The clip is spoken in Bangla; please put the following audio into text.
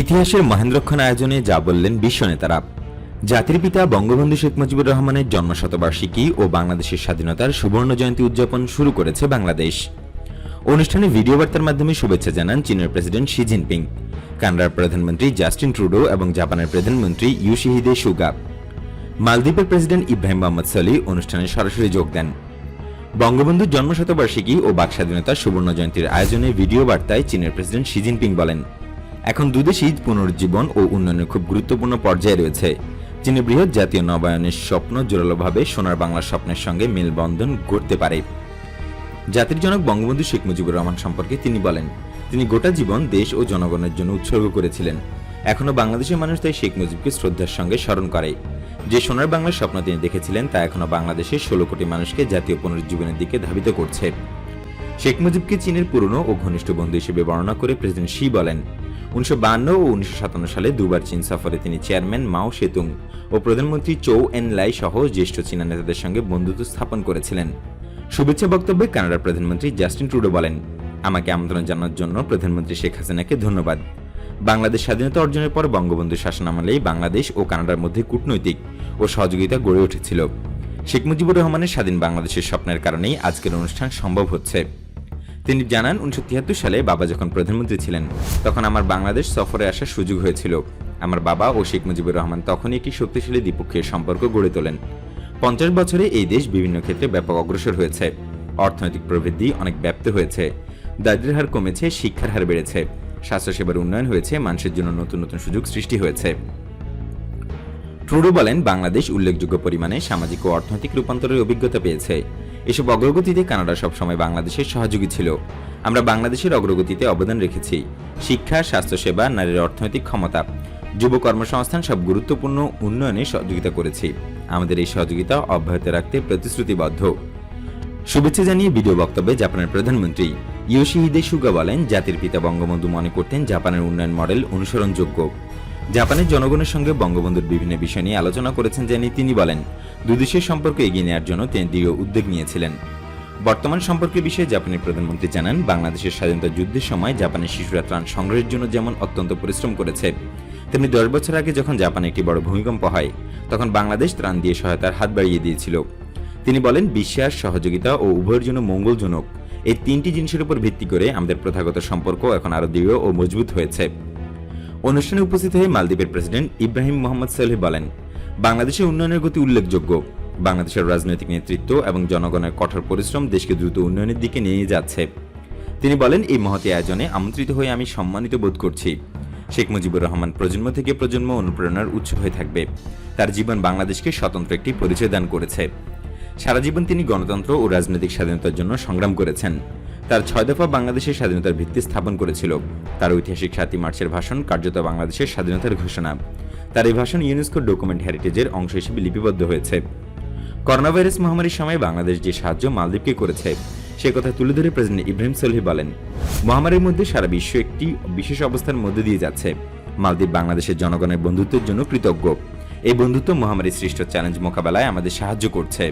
ইতিহাসের মহেন্দ্রক্ষণ আয়োজনে যা বললেন বিশ্ব নেতারা। জাতির পিতা বঙ্গবন্ধু শেখ মুজিবুর রহমানের জন্মশতবার্ষিকী ও বাংলাদেশের স্বাধীনতার সুবর্ণ জয়ন্তী উদযাপন শুরু করেছে বাংলাদেশ। অনুষ্ঠানে ভিডিও বার্তার মাধ্যমে শুভেচ্ছা জানান চীনের প্রেসিডেন্ট শি জিনপিং, কানাডার প্রধানমন্ত্রী জাস্টিন ট্রুডো এবং জাপানের প্রধানমন্ত্রী ইউশিহিদে সুগা। মালদ্বীপের প্রেসিডেন্ট ইব্রাহিম মোহাম্মদ সলি অনুষ্ঠানে সরাসরি যোগ দেন। বঙ্গবন্ধুর জন্মশতবার্ষিকী ও বাক স্বাধীনতার সুবর্ণ জয়ন্তীর আয়োজনে ভিডিও বার্তায় চীনের প্রেসিডেন্ট শি জিনপিং বলেন এখন দুদেশই পুনরুজ্জীবন ও উন্নয়নের খুব গুরুত্বপূর্ণ পর্যায়ে রয়েছে চীনের বৃহৎ জাতীয় নবায়নের স্বপ্ন জোরালোভাবে সোনার বাংলার স্বপ্নের সঙ্গে মেলবন্ধন গড়তে পারে। জাতির জনক বঙ্গবন্ধু শেখ মুজিবুর রহমান সম্পর্কে তিনি বলেন, তিনি গোটা জীবন দেশ ও জনগণের জন্য উৎসর্গ করেছিলেন। এখনও বাংলাদেশের মানুষ তাই শেখ মুজিবকে শ্রদ্ধার সঙ্গে স্মরণ করে। যে সোনার বাংলার স্বপ্ন তিনি দেখেছিলেন, তা এখনও বাংলাদেশের ষোলো কোটি মানুষকে জাতীয় পুনরুজ্জীবনের দিকে ধাবিত করছে। শেখ মুজিবকে চীনের পুরনো ও ঘনিষ্ঠ বন্ধু হিসেবে বর্ণনা করে প্রেসিডেন্ট শি বলেন উনিশশো ও উনিশশো সাতান্ন সালে দুবার চীন সফরে তিনি চেয়ারম্যান মাও সেতুং ও প্রধানমন্ত্রী চৌ এন লাই সহ জ্যেষ্ঠ চীনা নেতাদের সঙ্গে বন্ধুত্ব স্থাপন করেছিলেন। শুভেচ্ছা বক্তব্যে কানাডার প্রধানমন্ত্রী জাস্টিন ট্রুডো বলেন, আমাকে আমন্ত্রণ জানানোর জন্য প্রধানমন্ত্রী শেখ হাসিনাকে ধন্যবাদ। বাংলাদেশ স্বাধীনতা অর্জনের পর বঙ্গবন্ধু শাসনামলেই বাংলাদেশ ও কানাডার মধ্যে কূটনৈতিক ও সহযোগিতা গড়ে উঠেছিল। শেখ মুজিবুর রহমানের স্বাধীন বাংলাদেশের স্বপ্নের কারণেই আজকের অনুষ্ঠান সম্ভব হচ্ছে। তিনি জানান, উনিশশো তিয়াত্তর সালে বাবা যখন প্রধানমন্ত্রী ছিলেন, তখন আমার বাংলাদেশ সফরে আসার সুযোগ হয়েছিল। আমার বাবা ও শেখ মুজিবুর রহমান তখনই একটি শক্তিশালী দ্বিপক্ষীয় সম্পর্ক গড়ে তোলেন। পঞ্চাশ বছরে এই দেশ বিভিন্ন ক্ষেত্রে ব্যাপক অগ্রসর হয়েছে। অর্থনৈতিক প্রবৃদ্ধি অনেক ব্যাপ্ত হয়েছে। দারিদ্র্যের হার কমেছে, শিক্ষার হার বেড়েছে। স্বাস্থ্যসেবার উন্নয়ন হয়েছে, মানুষের জন্য নতুন নতুন সুযোগ সৃষ্টি হয়েছে। ট্রুডো বলেন, বাংলাদেশ উল্লেখযোগ্য পরিমাণে সামাজিক ও অর্থনৈতিক রূপান্তরের অভিজ্ঞতা পেয়েছে। এসব অগ্রগতিতে কানাডা সবসময় বাংলাদেশের সহযোগী ছিল। আমরা বাংলাদেশের অগ্রগতিতে অবদান রেখেছি। শিক্ষা, স্বাস্থ্যসেবা, নারীর অর্থনৈতিক ক্ষমতা, যুব কর্মসংস্থান সব গুরুত্বপূর্ণ উন্নয়নে সহযোগিতা করেছি। আমাদের এই সহযোগিতা অব্যাহত রাখতে প্রতিশ্রুতিবদ্ধ। শুভেচ্ছা জানিয়ে ভিডিও বক্তব্যে জাপানের প্রধানমন্ত্রী ইয়োশিহিদে সুগা বলেন, জাতির পিতা বঙ্গবন্ধু মনে করতেন জাপানের উন্নয়ন মডেল অনুসরণযোগ্য। জাপানের জনগণের সঙ্গে বঙ্গবন্ধুর বিভিন্ন বিষয় নিয়ে আলোচনা করেছেন জানিয়ে তিনি বলেন, দুই দেশের সম্পর্ক এগিয়ে নেওয়ার জন্য তিনি দৃঢ় উদ্যোগ নিয়েছিলেন। বর্তমান সম্পর্কের বিষয়ে জাপানের প্রধানমন্ত্রী জানান, বাংলাদেশের স্বাধীনতা যুদ্ধের সময় জাপানের শিশুরা ত্রাণ সংগ্রহের জন্য যেমন অত্যন্ত পরিশ্রম করেছে, তেমনি দশ বছর আগে যখন জাপানে একটি বড় ভূমিকম্প হয়, তখন বাংলাদেশ ত্রাণ দিয়ে সহায়তার হাত বাড়িয়ে দিয়েছিল। তিনি বলেন, বিশ্বাস, সহযোগিতা ও উভয়ের জন্য মঙ্গলজনক। এই তিনটি জিনিসের উপর ভিত্তি করে আমাদের প্রথাগত সম্পর্ক এখন আরও দৃঢ় ও মজবুত হয়েছে। অনুষ্ঠানে উপস্থিত হয়ে মালদ্বীপের প্রেসিডেন্ট ইব্রাহিম মোহাম্মদ সালেহ বলেন, বাংলাদেশের উন্নয়নের গতি উল্লেখযোগ্য। বাংলাদেশের রাজনৈতিক নেতৃত্ব এবং জনগণের কঠোর পরিশ্রম দেশকে দ্রুত উন্নয়নের দিকে নিয়ে যাচ্ছে। তিনি বলেন, এই মহতি আয়োজনে আমন্ত্রিত হয়ে আমি সম্মানিত বোধ করছি। শেখ মুজিবুর রহমান প্রজন্ম থেকে প্রজন্ম অনুপ্রেরণার উৎস হয়ে থাকবে। তার জীবন বাংলাদেশকে স্বতন্ত্র একটি পরিচয় দান করেছে। সারা জীবন তিনি গণতন্ত্র ও রাজনৈতিক স্বাধীনতার জন্য সংগ্রাম করেছেন। তার ছয় দফা বাংলাদেশের স্বাধীনতার ভিত্তি স্থাপন করেছিল। তার ঐতিহাসিক সাতই মার্চের ভাষণ কার্যত বাংলাদেশের স্বাধীনতার ঘোষণা। তার এই ভাষণ ইউনেস্কো ডকুমেন্ট হেরিটেজের অংশ হিসেবে লিপিবদ্ধ হয়েছে। করোনা ভাইরাস মহামারীর সময় বাংলাদেশ যে সাহায্য মালদ্বীপকে করেছে, সে কথা তুলে ধরে প্রেসিডেন্ট ইব্রাহিম সলহি বলেন, মহামারীর মধ্যে সারা বিশ্ব একটি বিশেষ অবস্থার মধ্যে দিয়ে যাচ্ছে। মালদ্বীপ বাংলাদেশের জনগণের বন্ধুত্বের জন্য কৃতজ্ঞ। এই বন্ধুত্ব মহামারী সৃষ্ট চ্যালেঞ্জ মোকাবেলায় আমাদের সাহায্য করছে।